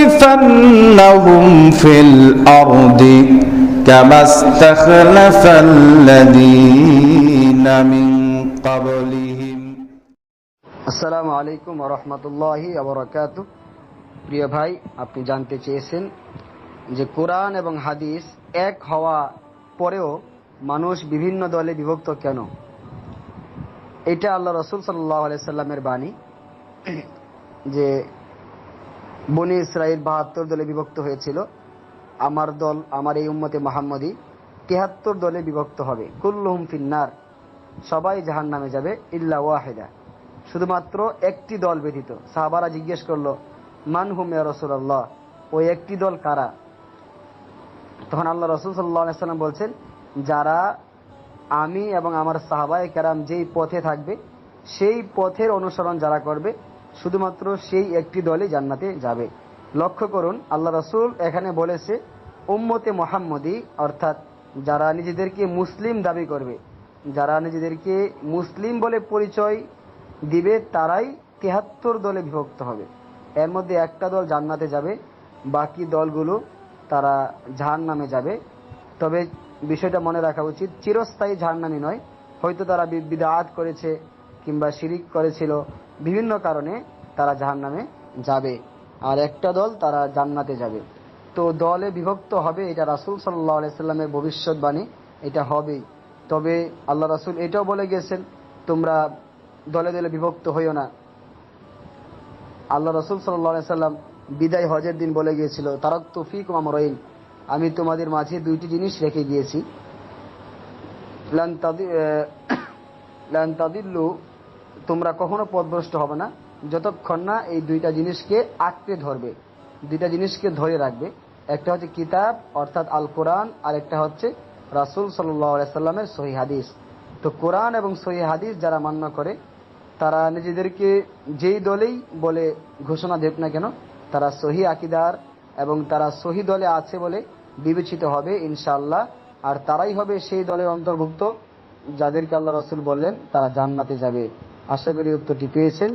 ليستخلفنهم في الأرض كما استخلف الذين من قبلهم আসসালামু আলাইকুম রহমতুল্লাহি আবরাকাত প্রিয় ভাই আপনি জানতে চেয়েছেন যে কোরআন এবং হাদিস এক হওয়া পরেও মানুষ বিভিন্ন দলে বিভক্ত কেন এটা আল্লাহ রসুল সাল্লাহ সাল্লামের বাণী যে বনি ইসরায়েল বাহাত্তর দলে বিভক্ত হয়েছিল। আমার দল, আমার এই উম্মতে মোহাম্মদী তিহাত্তর দলে বিভক্ত হবে। কুল্লুম ফিন্নার। সবাই জাহান নামে যাবে, ইল্লা ওয়াহেদা। শুধুমাত্র একটি দল ব্যতীত। সাহাবারা জিজ্ঞেস করল, মান হুম ইয়া রসুল্লাহ ওই একটি দল কারা? তখন আল্লাহ রসুল সাল্লাহ সাল্লাম বলছেন, যারা আমি এবং আমার সাহাবায় কেরাম যেই পথে থাকবে, সেই পথের অনুসরণ যারা করবে শুধুমাত্র সেই একটি দলই জান্নাতে যাবে। লক্ষ্য করুন, আল্লাহ রাসুল এখানে বলেছে, উম্মতে মোহাম্মদী অর্থাৎ যারা নিজেদেরকে মুসলিম দাবি করবে, যারা নিজেদেরকে মুসলিম বলে পরিচয় দিবে, তারাই তেহাত্তর দলে বিভক্ত হবে। এর মধ্যে একটা দল জান্নাতে যাবে, বাকি দলগুলো তারা জাহান নামে যাবে। তবে বিষয়টা মনে রাখা উচিত, চিরস্থায়ী জাহান্নামি নয়। হয়তো তারা বি- বিদআত করেছে কিংবা শিরিক করেছিল বিভিন্ন কারণে তারা জাহান্নামে যাবে। আর একটা দল তারা জান্নাতে যাবে। তো দলে বিভক্ত হবে এটা রাসুল সাল্লাহ সাল্লামের ভবিষ্যৎবাণী, এটা হবেই। তবে আল্লাহ রাসুল এটাও বলে গেছেন, তোমরা দলে দলে বিভক্ত হইও না। আল্লাহ রসুল সাল্লাহ সাল্লাম বিদায় হজের দিন বলে গিয়েছিল তারক তফিক আমরাইন আমি তোমাদের মাঝে দুইটি জিনিস রেখে গিয়েছি। তোমরা কখনো পদভ্রষ্ট হবে না। যতক্ষণ না এই দুইটা জিনিসকে আঁকড়ে ধরবে। দুইটা জিনিসকে ধরে রাখবে। একটা হচ্ছে কিতাব, অর্থাৎ আল কোরআন আর একটা হচ্ছে রাসুল সাল্লামের সহি হাদিস। তো কোরআন এবং সহি হাদিস যারা মান্য করে, তারা নিজেদেরকে যেই দলেই বলে ঘোষণা দেব না কেন, তারা সহি আকিদার এবং তারা সহি দলে আছে বলে বিবেচিত হবে ইনশাআল্লাহ। আর তারাই হবে সেই দলের অন্তর্ভুক্ত যাদেরকে আল্লাহ রসুল বললেন, তারা জান্নাতে যাবে। আশা করি উত্তরটি পেয়েছেন।